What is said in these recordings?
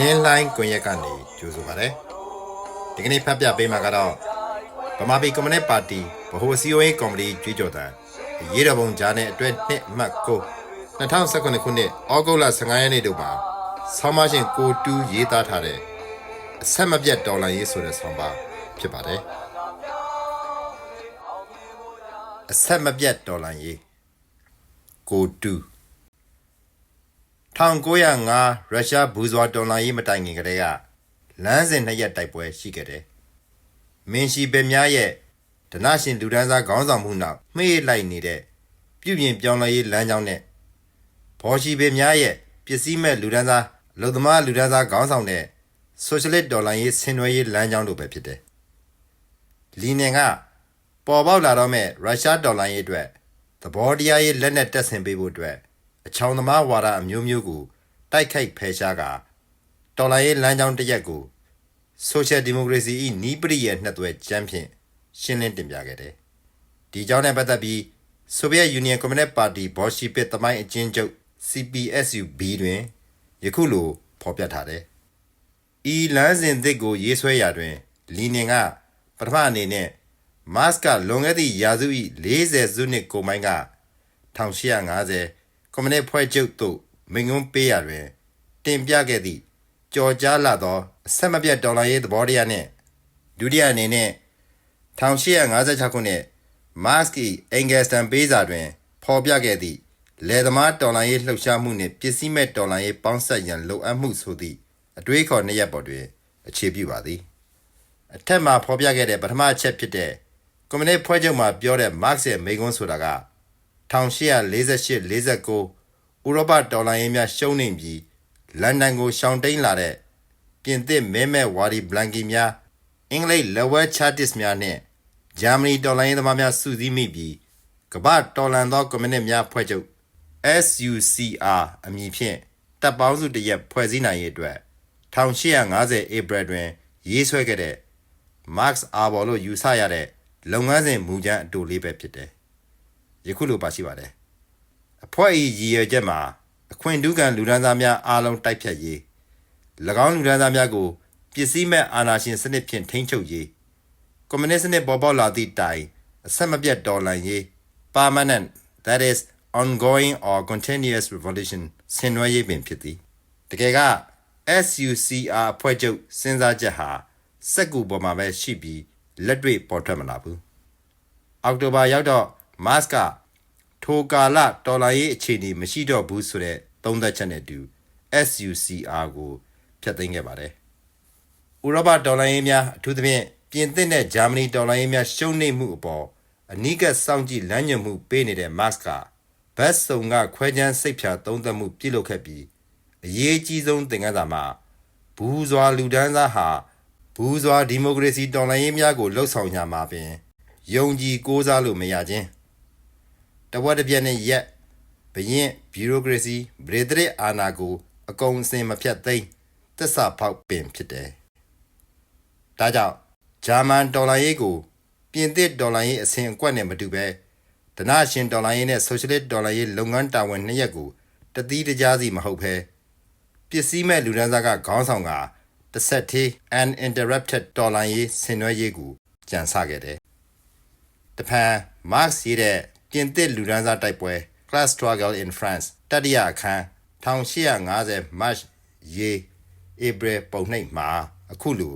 လင်းလိုင်းကွန်ရက်ကနေကြိုဆိုပါရစေဒီကနေ့ဖတ်ပြပေးမှာကတော့ဗမာပြည်ကွန်မြူနစ်ပါတီဗဟိုစီယိုရေးကော်မတီကြွေးကြော်တဲ့ရေးတော်ပုံကြားနဲ့အတွဲနှစ်အမှတ်ကို2019ခုနှစ်ဩဂုတ်လ15ရက်နေ့တို့မှာဆောင်းမရှင်ကိုတူးရေးသားထားတဲ့အဆက်မပြတ်တော်လှန်ရေးဆိုတဲ့ဆောင်းပါဖြစ်ပါတယ်အဆက်မပြတ်တော်လှန်ရေးကိုတူး 1905ရုရှားဘူဇွာတော်လှန်ရေးမတိုင်ခင်ကတည်းကလမ်းစဉ်နှစ်ရက်တိုက်ပွဲရှိခဲ့တယ်။မင်းရှိပဲများရဲ့ဒနရှင်လူဒန်းစားခေါင်းဆောင်မှုနောက်မှေးလိုက်နေတဲ့ပြုပြင်ပြောင်းလဲရေးလမ်းကြောင်းနဲ့ဘော်ရှိပဲများရဲ့ပစ္စည်းမဲ့လူဒန်းစားလူသမားလူဒန်းစားခေါင်းဆောင်တဲ့ဆိုရှယ်လစ်ဒေါ်လာရေးဆင်နွှဲရေးလမ်းကြောင်းတို့ပဲဖြစ်တယ်။လီနင်ကပေါ်ပေါက်လာတော့မဲ့ရုရှားဒေါ်လာရေးအတွက်သဘောတရားရေးလက်နက်တက်ဆင်ပေးဖို့အတွက် အချောင်သမားဝါဒအမျိုးမျိုးကိုတိုက်ခိုက်ဖယ်ရှားကတော်လိုင်းရေးလမ်းကြောင်းတစ်ရက်ကိုဆိုရှယ်ဒီမိုကရေစီ၏နီးပရိရဲ့နှစ်သွဲကျမ်းဖြင့်ရှင်းလင်းတင်ပြခဲ့တယ်။ဒီကြောင်းနဲ့ပတ်သက်ပြီးဆိုဗီယက်ယူနီယံကွန်မြူနစ်ပါတီဘော်ရှီပစ်သမိုင်းအချင်းချုပ် CPSU-B တွင်ယခုလိုဖော်ပြထားတယ်။ဤလမ်းစဉ်သစ်ကိုရေးဆွဲရာတွင် လီနင်ကပထမအနေနဲ့မတ်ကလွန်ခဲ့သည့်ရာစု၏40စုနှစ်ကိုမိုင်းက1850 ကွန်မြူနစ်ဖွဲ့ချုပ်သို့မိန့်ခွန်းပေးရာတွင် တင်ပြခဲ့သည့်ကြော်ကြားလာသောအဆက်မပြတ်ဒေါ်လာရေးသဘောတရားနှင့်ဒုတိယအနေနဲ့1856ခုနှစ်မတ်ကီအင်ဂယ်စတန်ပေးစာတွင်ဖော်ပြခဲ့သည့်လယ်သမားတော်လှန်ရေးလှုပ်ရှားမှုနှင့်ပစ္စည်းမဲ့တော်လှန်ရေးပေါင်းစပ်ရန်လိုအပ်မှုဆိုသည့်အတွေးခေါ်နှစ်ရပ်ပေါ်တွင် အခြေပြုပါသည်အထက်မှာဖော်ပြခဲ့တဲ့ပထမအချက်ဖြစ်တဲ့ကွန်မြူနစ်ဖွဲ့ချုပ်မှာပြောတဲ့မတ်ရဲ့မိန့်ခွန်းဆိုတာက 1848 49ဥရောပတော်လှန်ရေးများရှုံးနေပြီးလန်ဒန်ကိုရှောင်တိန်လာတဲ့ပြင်သစ်မဲမဲဝါဒီဘလန်ကီများအင်္ဂလိပ်လက်ဝဲချာတစ်များနဲ့ဂျာမနီတော်လှန်ရေးသမားများစုစည်းမိပြီးကမ္ဘာတော်လှန်သောကွန်မြူနစ်များဖွဲ့ချုပ် SUCR အမည်ဖြင့်တပ်ပေါင်းစုတရက်ဖွဲ့စည်းနိုင်ရေးအတွက်1850ဧပြီတွင် ရေးဆွဲခဲ့တဲ့ Max Arbor လို့ယူဆရတဲ့လုပ်ငန်းစဉ်မူကြမ်းအတူလေးပဲဖြစ်တယ်။ ယခုလိုပါရှိပါတယ်။အဖွဲ့၏ရည်ရွယ်ချက်မှာအခွင့်ဒုက္ခလူဒန်းစားများအားလုံးတိုက်ဖြတ်ရေး၎င်းလူဒန်းစားများကိုပစ္စည်းမဲ့အာဏာရှင်စနစ်ဖြင့်ထိန်းချုပ်ရေးကွန်မြူနစ်စနစ်ပေါ်ပေါက်လာသည့်တိုင်အဆက်မပြတ်တော်လှန်ရေး permanent that is ongoing or continuous revolution ဆင်နွှဲရေးပင်ဖြစ်သည်တကယ်က SUCR အဖွဲ့ချုပ်စဉ်းစားချက်ဟာစက်ကူပေါ်မှာပဲရှိပြီးလက်တွေ့ပေါ်ထွက်မလာဘူးအောက်တိုဘာရောက်တော့ မတ်ကထိုကာလတော်လာရေးအခြေအနေမရှိတော့ဘူးဆိုတဲ့သုံးသက်ချက်နဲ့အတူ SUCR ကိုဖျက်သိမ်းခဲ့ပါတယ်ဥရောပတော်လိုင်းရေးများအထူးသဖြင့်ပြင်သစ်နဲ့ဂျာမနီတော်လိုင်းရေးများရှုံးနိမ့်မှုအပေါ်အနီးကပ်စောင့်ကြည့်လမ်းညွှန်မှုပေးနေတဲ့မတ်ကဘတ်စုံကခွဲခြမ်းစိတ်ဖြာသုံးသပ်မှုပြုလုပ်ခဲ့ပြီးအရေးကြီးဆုံးသင်ခန်းစာမှာဘူးစွာလူဒန်းစားဟာဘူးစွာဒီမိုကရေစီတော်လှန်ရေးများကိုလှုပ်ဆောင်ကြမှာပင်ယုံကြည်ကိုးစားလို့မရခြင်း တဝက်တစ်ပြက်နဲ့ရက်ဘရင်ဘီရိုကရေစီဗြေဒရစ်အာဏာကိုအကုန်အစင်မဖြတ်သိမ်းသစ္စာဖောက်ပင်ဖြစ်တယ်။ဒါကြောင့်ဂျာမန်ဒေါ်လာရေးကိုပြင်သစ်ဒေါ်လာရေးအစဉ်အကွက်နဲ့မတူပဲဒနာရှင်ဒေါ်လာရေးနဲ့ဆိုရှယ်လစ်ဒေါ်လာရေးလုပ်ငန်းတာဝန်နှစ်ရက်ကိုတတိတကြားစီမဟုတ်ဘဲပစ္စည်းမဲ့လူဒန်းစားကခေါင်းဆောင်ကတစ်ဆက်သေး uninterrupted ဒေါ်လာရေးဆင်နွှဲရေးကိုကြံစခဲ့တယ်။တဖန် Marx ရေးတဲ့ ပြင်သစ်လူဒန်းစားတိုက်ပွဲ Class Struggle in France တတိယအခန်း1850 March ရေး April ပုံနှိပ်မှာအခုလို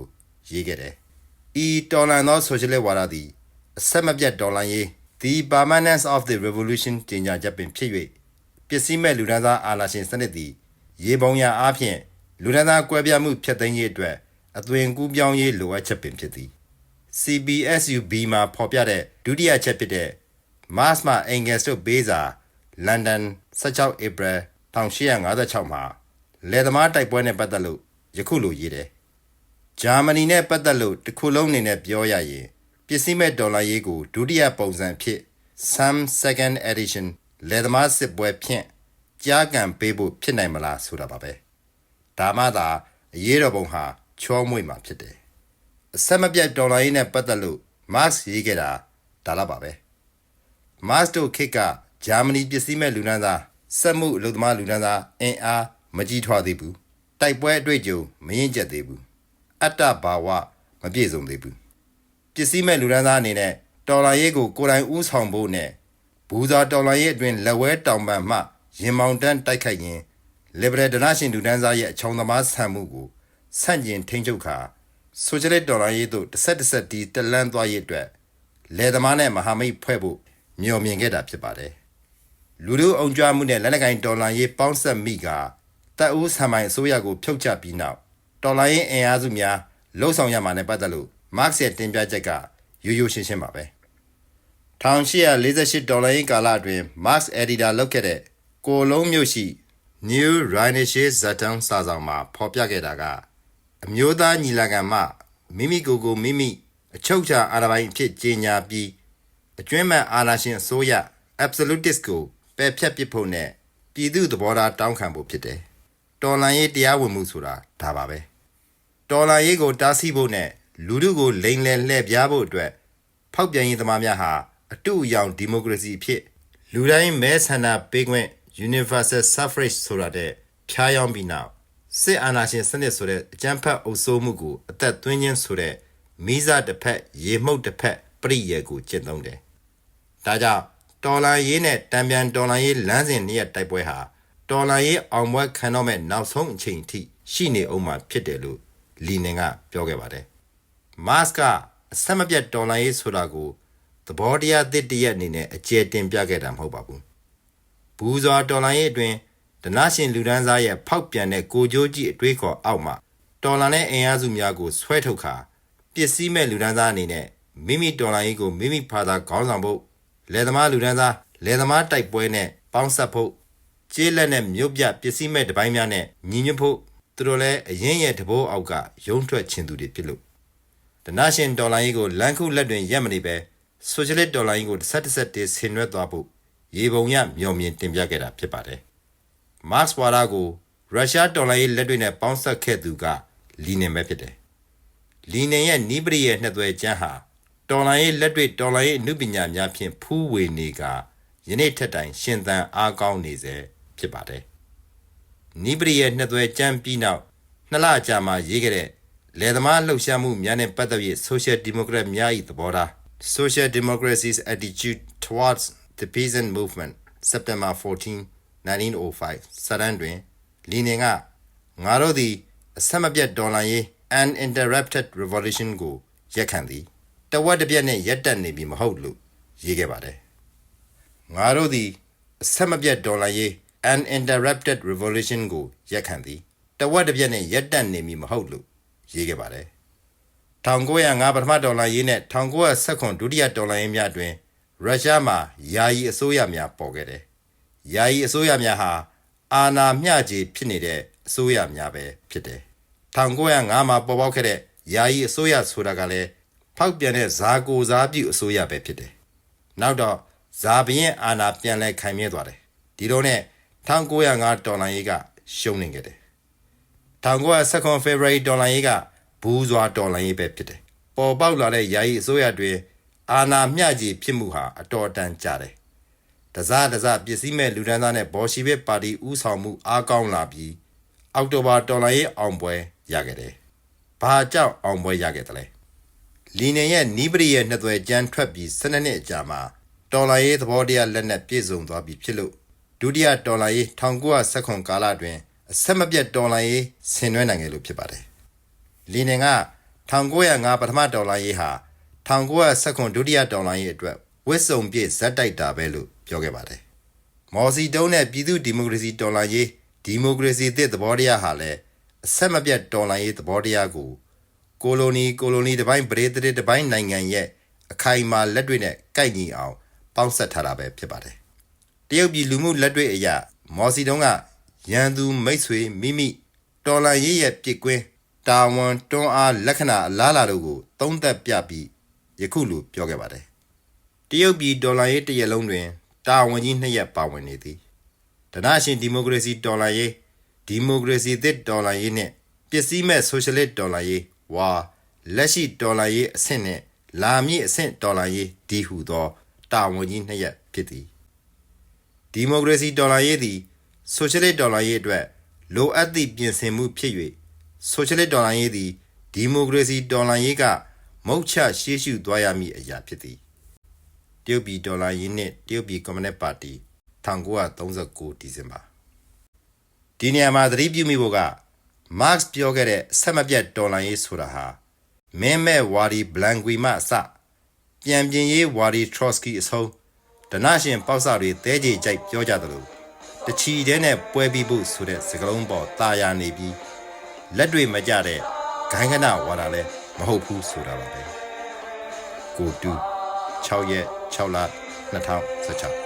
ရေးခဲ့တယ်။ဤတော်လန်သောဆိုရှယ်လစ်ဝါဒသည်အဆက်မပြတ်တော်လန်ရေး The Permanence of the Revolution တင်ညာချက်ပင်ဖြစ်၍ပစ္စည်းမဲ့လူဒန်းစားအာဏာရှင်စနစ်သည် ရေပုံရအားဖြင့်လူဒန်းစားကွဲပြားမှုဖျက်သိမ်းရေးအတွက်အသွင်ကူးပြောင်းရေးလိုအပ်ချက်ပင်ဖြစ်သည် CBSUB မှာဖော်ပြတဲ့ဒုတိယချက်ဖြစ်တဲ့ Mars မှာ Engels တို့ပေးစာ London 16 April 1856မှာလယ်သမားတိုက်ပွဲနဲ့ပတ်သက်လို့ယခုလိုရေးတယ်။ဂျာမနီနဲ့ပတ်သက်လို့တစ်ခုလုံးအနေနဲ့ပြောရရင်ပစ္စည်းမဲ့ဒေါ်လာရေးကိုဒုတိယပုံစံဖြစ် Some Second Edition လယ်သမားစစ်ပွဲဖြင့်ကြားကန်ပေးဖို့ဖြစ်နိုင်မလားဆိုတာပါပဲ။ဒါမှသာအရေးတော်ပုံဟာချောမွေ့မှာဖြစ်တယ်။အဆက်မပြတ်ဒေါ်လာရေးနဲ့ပတ်သက်လို့ Marx ရေးခဲ့တာဒါတော့ပါပဲ။ Marx တို့ခေတ်ကဂျာမနီပစ္စည်းမဲ့လူနန်းသားစက်မှုအလုပ်သမားလူနန်းသားအင်အားမကြီးထွားသေးဘူးတိုက်ပွဲအတွေ့အကြုံမရင်ကျက်သေးဘူးအတ္တဘာဝမပြည့်စုံသေးဘူးပစ္စည်းမဲ့လူဒန်းသားအနေနဲ့တော်လာရေးကိုကိုယ်တိုင်ဦးဆောင်ဖို့နဲ့ဘူဇာတော်လာရေးအတွင်းလက်ဝဲတောင်ပံမှရင်မောင်တန်းတိုက်ခိုက်ရင် liberal ဒနာရှင်လူဒန်းသားရဲ့အချောင်သမားဆန်မှုကိုဆန့်ကျင်ထိန်းချုပ်ခါဆိုရှယ်လစ်တော်လာရေးတို့တစ်ဆက်တစ်ဆက်ဒီတလန်းသွားရေးအတွက်လယ်သမားနဲ့မဟာမိတ်ဖွဲ့ဖို့ မျှော်မြင်ခဲ့တာဖြစ်ပါတယ်လူလူအောင်ကြွမှုနဲ့လက်နက်ကိုင်တော်လာရေးပေါင်းဆက်မိကတပ်ဦးဆံပိုင်အစိုးရကိုဖြုတ်ချပြီးနောက်တော်လာရေးအင်အားစုများလှုပ်ဆောင်ရမှာနဲ့ပတ်သက်လို့မတ်ရဲ့တင်ပြချက်ကရိုးရိုးရှင်းရှင်းပါပဲ1848ဒေါ်လာရင်းကာလအတွင်း Marx Editor လုပ်ခဲ့တဲ့ကိုလုံးမြို့ရှိ New Rheinische Zeitung စာဆောင်မှာဖော်ပြခဲ့တာကအမျိုးသားညီလာခံမှမိမိကိုယ်ကိုမိမိအချုပ်အခြာအာဏာပိုင်အဖြစ်ကြေညာပြီး အကျွမ်းမဲ့အာဏာရှင်အစိုးရ absolutist ကိုပယ်ဖျက်ပစ်ဖို့နဲ့ပြည်သူသဘောထားတောင်းခံဖို့ဖြစ်တယ်။တော်လန်ရေးတရားဝင်မှုဆိုတာဒါပါပဲ။တော်လန်ရေးကိုတားဆီးဖို့နဲ့လူထုကိုလိမ်လည်လှည့်ပြားဖို့အတွက်ဖောက်ပြန်ရေးသမားများဟာအတူအယောင်ဒီမိုကရေစီအဖြစ်လူတိုင်းမဲဆန္ဒပေးခွင့် universal suffrage ဆိုတာတဲ့ဖျားယောင်းပြီးနောက်စစ်အာဏာရှင်စနစ်ဆိုတဲ့အကြမ်းဖက်အုပ်စိုးမှုကိုအသက်သွင်းခြင်းဆိုတဲ့မိစားတစ်ဖက်ရေမှုတ်တစ်ဖက်ပြိယေကိုကျင့်သုံးတယ်။ ဒါကြောင့်တော်လန်ရေးနဲ့တံပြန်တော်လန်ရေးလမ်းစဉ်နှစ်ရက်တိုက်ပွဲဟာတော်လန်ရေးအောင်ပွဲခံတော့မဲ့နောက်ဆုံးအချိန်အထိရှိနေအောင်မှာဖြစ်တယ်လို့လီနင်ကပြောခဲ့ပါတယ်။မတ်ကအဆက်မပြတ်တော်လန်ရေးဆိုတာကိုသဘောတရားသစ်တရက်အနေနဲ့အကျယ်တင်ပြခဲ့တာမဟုတ်ပါဘူး။ဘူးစွာတော်လန်ရေးအတွင်းဒနာရှင်လူဒန်းစားရဲ့ဖောက်ပြန်တဲ့ကိုကြိုးကြီးအတွေးခေါ်အောက်မှာတော်လန်တဲ့အင်အားစုများကိုဆွဲထုတ်ခါပစ္စည်းမဲ့လူဒန်းစားအနေနဲ့မိမိတော်လန်ရေးကိုမိမိဖာသာခေါင်းဆောင်ဖို့ လယ်သမားလူဒန်းစားလယ်သမားတိုက်ပွဲနဲ့ပေါင်းဆက်ဖို့ကျေးလက်နဲ့မြို့ပြပစ္စည်းမဲ့တပိုင်းများနဲ့ညီညွတ်ဖို့သူတို့လည်းအရင်ရဲ့တဘိုးအောက်ကရုံးထွက်ခြင်းသူတွေဖြစ်လို့ဒနာရှင်ဒေါ်လာကြီးကိုလန်ခုလက်တွင်ရက်မနေပဲဆိုရှယ်လစ်ဒေါ်လာကြီးကိုတစ်ဆက်တစ်ဆက်တည်းဆင်နွှဲသွားဖို့ရေပုံရမျှော်မြင်တင်ပြခဲ့တာဖြစ်ပါတယ်မတ်စ်ဝါရာကိုရုရှားဒေါ်လာကြီးလက်တွေနဲ့ပေါင်းဆက်ခဲ့သူကလီနင်ပဲဖြစ်တယ်လီနင်ရဲ့နီးပရိရဲ့နှစ်သွဲကျန်းဟာ တော်လိုင်းရေးလက်တွေ့တော်လိုင်းရေးအမှုပညာများဖြင့်ဖူးဝေနေကယနေ့ထက်တိုင်ရှင်သန်အားကောင်းနေစေဖြစ်ပါတယ်။နိပရိရဲ့နှစ်သွဲကြမ်းပြီးနောက်နှစ်လကြာမှရေးခဲ့တဲ့လယ်သမားလှုပ်ရှားမှုများနဲ့ပတ်သက်ပြီး Social Democrat များ၏သဘောထား Social Democracy's Attitude Towards the Peasant Movement September 14 1905စရန်တွင်လီနင်ကငါတို့သည်အဆက်မပြတ်ဒေါ်လာရေး uninterrupted revolution ကိုရက်ခံသည် တဝက်တစ်ပြက်နဲ့ရက်တက်နေပြီမဟုတ်လို့ရေးခဲ့ပါတယ်ငါတို့သည်အဆက်မပြတ်ဒေါ်လာရေး uninterrupted revolution ကိုရက်ခံသည်တဝက်တစ်ပြက်နဲ့ရက်တက်နေပြီမဟုတ်လို့ရေးခဲ့ပါတယ်1905ပထမဒေါ်လာရေးနဲ့1919ဒုတိယဒေါ်လာရေးများအတွင်ရုရှားမှာယာယီအစိုးရများပေါ်ခဲ့တယ်။ယာယီအစိုးရများဟာအာဏာမျှခြေဖြစ်နေတဲ့အစိုးရများပဲဖြစ်တယ်။1905မှာပေါ်ပေါက်ခဲ့တဲ့ယာယီအစိုးရဆိုတာကလည်း ဖောက်ပြန်တဲ့ဇာကိုဇာပြုအစိုးရပဲဖြစ်တယ်။နောက်တော့ဇာဘရင်အာဏာပြန်လဲခိုင်မြဲသွားတယ်။ဒီတော့နဲ့1905ဒေါ်လာရေးကရှုံးနေခဲ့တယ်။1919 February ဒေါ်လာရေးကဘူးစွာဒေါ်လာရေးပဲဖြစ်တယ်။ပေါ်ပေါက်လာတဲ့ယာယီအစိုးရတွေအာဏာမျှကြီးဖြစ်မှုဟာအတော်တန်ကြတယ်။တစားတစားပစ္စည်းမဲ့လူဒန်းသားနဲ့ဘော်ရှီဘစ်ပါတီဥဆောင်မှုအားကောင်းလာပြီးအောက်တိုဘာဒေါ်လာရေးအောင်ပွဲရခဲ့တယ်။ဘာကြောင့်အောင်ပွဲရခဲ့သလဲ။ လီနင်ရဲ့နီးပရိရဲ့နှစ်သွယ်ကြမ်းထွက်ပြီး12နှစ်အကြာမှာဒေါ်လာရေးသဘောတရားလက်နက်ပြည့်စုံသွားပြီဖြစ်လို့ဒုတိယဒေါ်လာရေး1919ကာလတွင်အဆက်မပြတ်ဒေါ်လာရေးဆင်နွှဲနိုင်ခဲ့လို့ဖြစ်ပါတယ်။လီနင်က1905ပထမဒေါ်လာရေးဟာ1919ဒုတိယဒေါ်လာရေးအတွက်ဝစ်စုံပြည့်ဇက်တိုက်တာပဲလို့ပြောခဲ့ပါတယ်။မော်စီတုံးနဲ့ပြည်သူဒီမိုကရေစီဒေါ်လာရေးဒီမိုကရေစီသစ်သဘောတရားဟာလည်းအဆက်မပြတ်ဒေါ်လာရေးသဘောတရားကို ကိုလိုနီကိုလိုနီတပိုင်းပရိသေတပိုင်းနိုင်ငံရဲ့အခိုင်အမာလက်တွေ့နဲ့ကိုက်ညီအောင်ပေါင်းဆက်ထားတာပဲဖြစ်ပါတယ်။တရုတ်ပြည်လူမှုလက်တွေ့အရာမော်စီတုံးကရန်သူမိတ်ဆွေမိမိတော်လန်ရေးရဲ့ပြစ်ကွင်းတာဝန်တွန်းအားလက္ခဏာအလားလာတို့ကိုသုံးသက်ပြပြီးယခုလိုပြောခဲ့ပါတယ်။တရုတ်ပြည်ဒေါ်လာရေးတရက်လုံးတွင်တာဝန်ကြီးနှစ်ရက်ပါဝင်နေသည်။ဒနာရှင်ဒီမိုကရေစီဒေါ်လာရေးဒီမိုကရေစီသစ်ဒေါ်လာရေးနဲ့ပစ္စည်းမဲ့ဆိုရှယ်လစ်ဒေါ်လာရေး ဝါလက်ရှိဒေါ်လာရေးအဆင့်နဲ့လာမည့်အဆင့်ဒေါ်လာရေးဒီဟုသောတာဝန်ကြီးနှစ်ရက်ဖြစ်သည်ဒီမိုကရေစီဒေါ်လာရေးသည်ဆိုရှယ်လစ်ဒေါ်လာရေးအတွက်လိုအပ်သည့်ပြင်ဆင်မှုဖြစ်၍ဆိုရှယ်လစ်တော်လှန်ရေးသည်ဒီမိုကရေစီတော်လှန်ရေးကမုတ်ချရှေးရှုသွားရမည့်အရာဖြစ်သည်တရုတ်ပြည်တော်လှန်ရေးနှင့်တရုတ်ပြည်ကွန်မြူနစ်ပါတီ1939ဒီဇင်ဘာဒီနေရာမှာသတိပြုမိဖို့က မတ်စ်ပြောခဲ့တဲ့ဆက်မပြတ်တော်လှန်ရေးဆိုတာဟာမင်းမဲ့ဝါဒီဘလန်ကွီမှအစပြန်ပြင်ရေးဝါဒီထရော့စကီအဆုံးဒနရှင်ပေါက်စတွေတဲကြေကြိုက်ပြောကြသလိုတချီတဲနဲ့ပွဲပြီးဖို့ဆိုတဲ့စကလုံးပေါ်ตาရနေပြီးလက်တွေမကြတဲ့ဂိုင်းကနဝါဒလည်းမဟုတ်ဘူးဆိုတာပါပဲကိုတူ6ရက်6လ2016